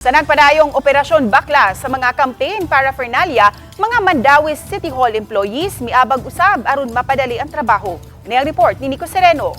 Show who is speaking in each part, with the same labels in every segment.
Speaker 1: Sa nagpadayong operasyon bakla sa mga campaign paraphernalia, mga Mandawi City Hall employees miabag usab aron mapadali ang trabaho. Ini ang report ni Nico Sereno.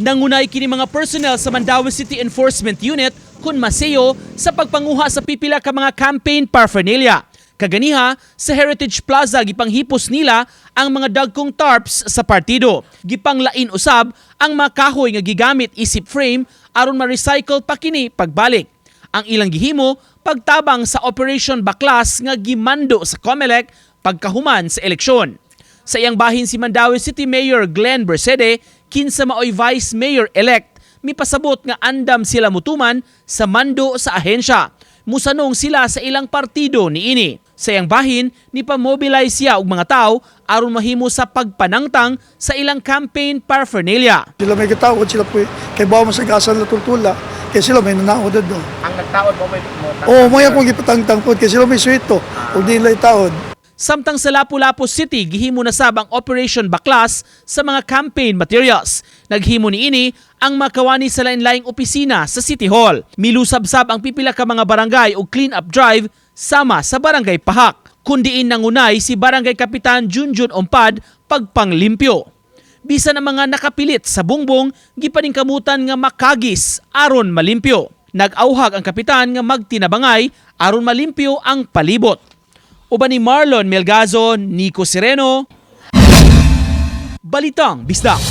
Speaker 2: Nangunay kini mga personnel sa Mandawi City Enforcement Unit kun maseyo sa pagpanguha sa pipila ka mga campaign paraphernalia. Kaganiha, sa Heritage Plaza gipanghipos nila ang mga dagkong tarps sa partido. Gipanglain usab ang mga kahoy nga gigamit isip frame aron ma-recycle pa kini pagbalik. Ang ilang gihimo pagtabang sa Operation Baklas nga gimando sa COMELEC pagkahuman sa eleksyon. Sa iyang bahin si Mandawi City Mayor Glenn Bersede, kinsa maoy Vice Mayor-elect, mipasabot nga andam sila mutuman sa mando sa ahensya. Musanong sila sa ilang partido ni ini. Sa iyang bahin, nipamobilize siya og mga tao aron mahimo sa pagpanangtang sa ilang campaign paraphernalia.
Speaker 3: Sila may katawad, sila po kay bawa masagasan na tultula, kaya sila may nanaod doon.
Speaker 4: ang nagtaod mo may mo
Speaker 3: Oo, may akong ipatangtang po, kaya sila may swito, o di nila itaod.
Speaker 2: Samtang sa Lapu-Lapu City, gihimo na sab ang Operation Baklas sa mga campaign materials. Naghimo ni ini ang makawani sa lain-laing opisina sa City Hall. Milusab-sab ang pipila ka mga barangay o clean-up drive sama sa Barangay Pahak. Kundiin nangunay si Barangay Kapitan Junjun Ompad pagpanglimpyo. Bisan ang mga nakapilit sa bungbong, gipaningkamutan nga makagis aron malimpyo. Nag-auhag ang kapitan nga magtinabangay aron malimpyo ang palibot. Uban ni Marlon Melgazo, Nico Sereno, Balitang Bisdak.